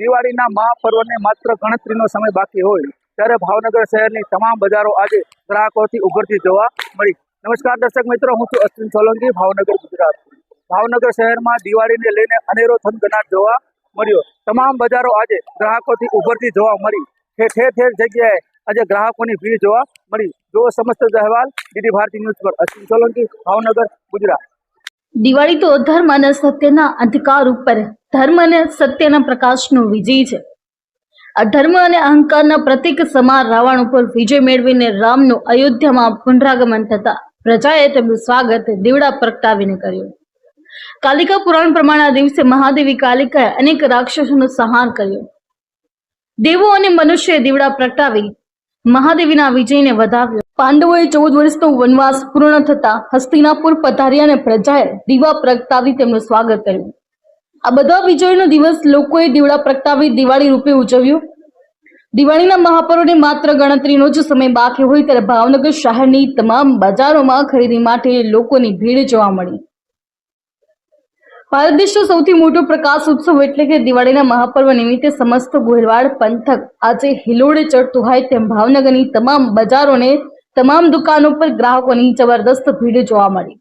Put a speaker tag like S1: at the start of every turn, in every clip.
S1: દિવાળીના મહાપર્વને માત્ર ગણતરીનો સમય બાકી હોય, ત્યારે ભાવનગર શહેરની તમામ બજારો આજે ગ્રાહકોથી ઉભરતી જોવા મળી. નમસ્કાર દર્શક મિત્રો, હું છું અશ્વિન સોલંકી, ભાવનગર ગુજરાત. ભાવનગર શહેરમાં દિવાળીને લઈને અનેરો થનગનાટ જોવા મળ્યો. તમામ બજારો આજે ગ્રાહકોથી ઉભરતી જોવા મળી. ઠેર ઠેર ઠેર જગ્યાએ આજે ગ્રાહકોની ભીડ જોવા મળી. જો સમસ્ત અહેવાલ ડીડી ભારતી ન્યૂઝ પર. અશ્વિન સોલંકી, ભાવનગર ગુજરાત.
S2: દિવાળી તો ધર્મ અને સત્યના અંધકાર ઉપર ધર્મ અને સત્યના પ્રકાશનો વિજય છે. અધર્મ અને અહંકારના પ્રતિક સમાન રાવણ ઉપર વિજય મેળવીને રામનું અયોધ્યામાં પુનરાગમન થતા પ્રજાએ તેમનું સ્વાગત દીવડા પ્રગટાવીને કર્યું. કાલિકા પુરાણ પ્રમાણે આ દિવસે મહાદેવી કાલિકાએ અનેક રાક્ષસોનો સંહાર કર્યો. દેવો અને મનુષ્યએ દીવડા પ્રગટાવી મહાદેવીના વિજયને વધાવ્યો. પાંડવોએ ચૌદ વર્ષનો વનવાસ પૂર્ણ થતા હસ્તિનાપુર પધાર્યા અને પ્રજાએ દીવા પ્રગટાવી તેમનું સ્વાગત કર્યું. આ બધા વિજયનો દિવસ લોકોએ દીવડા પ્રગટાવી દિવાળી રૂપે ઉજવ્યો. દિવાળીના મહાપર્વને માત્ર ગણતરીનો જ સમય બાકી હોય ત્યારે ભાવનગર શહેરની તમામ બજારોમાં ખરીદી માટે લોકોની ભીડ જોવા મળી. ભારત દેશનો સૌથી મોટો પ્રકાશ ઉત્સવ એટલે કે દિવાળીના મહાપર્વ નિમિત્તે સમસ્ત ગોહિલવાડ પંથક આજે હિલોડે ચડતું હોય તેમ ભાવનગરની તમામ બજારોને તમામ દુકાનો પર ગ્રાહકોની જબરદસ્ત ભીડ જોવા મળી.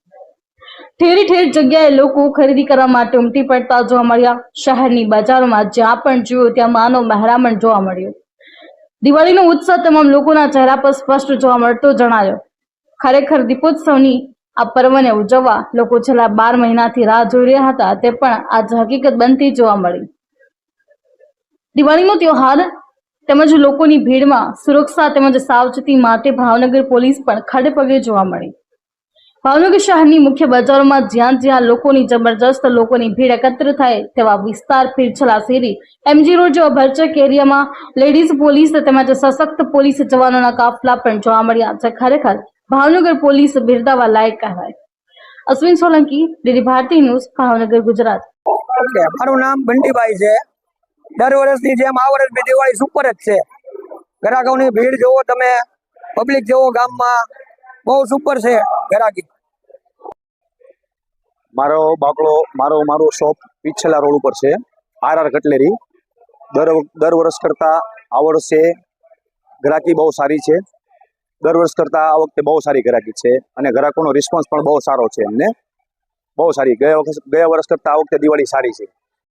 S2: ઠેર ઠેર જગ્યાએ લોકો ખરીદી કરવા માટે ઉમટી પડતા જોવા મળ્યા. શહેરની બજારોમાં જ્યાં પણ જોયું ત્યાં માનવ મહેરામણ જોવા મળ્યો. દિવાળીનો ઉત્સાહ તમામ લોકોના ચહેરા પર સ્પષ્ટ જોવા મળતો જણાયો. ખરેખર દીપોત્સવની આ પર્વને ઉજવવા લોકો છેલ્લા બાર મહિનાથી રાહ જોઈ રહ્યા હતા તે પણ આજ હકીકત બનતી જોવા મળી. દિવાળીનો ત્યોહાર તેમજ લોકોની ભીડમાં સુરક્ષા તેમજ સાવચેતી માટે ભાવનગર પોલીસ પણ ખડેપગે જોવા મળી. ભાવનગર શહેરની મુખ્ય બજારોમાં જ્યાં જ્યાં લોકોની જબરજસ્ત લોકોની ભીડ એકત્ર થાય તેવા વિસ્તાર પીરછલા શેરી. એમજી રોડ જેવા ભરચક એરિયામાં લેડીઝ પોલીસ તેમજ સશક્ત પોલીસ જવાનોના કાફલા પણ જોવા મળ્યા છે. ખરેખર ભાવનગર પોલીસ બિરદાવા લાયક કહેવાય. Ashwin Solanki DD Bharati news, Bhavnagar, Gujarat.
S3: મારું નામ બંટીભાઈ છે. દર વર્ષની જેમ આ વર્ષ બી દિવાળી સુપર જ છે. ગ્રાહકોની ભીડ જોવો તમે પબ્લિક જોવો ગામમાં બહુ સુપર છે ગ્રાહકી
S4: મારો બાકડો મારો મારો શોપ પીછેલા રોડ ઉપર છે. R R cutlery. દર દર વર્ષ કરતાં આ વર્ષે ગ્રાહકી બહુ સારી છે. દર વર્ષ કરતાં આ વખતે બહુ સારી ગ્રાહકી છે અને ગ્રાહકોનો રિસ્પોન્સ પણ બહુ સારો છે એમને. બહુ સારી. ગયા વખત, ગયા વર્ષ કરતાં આ વખતે દિવાળી સારી છે.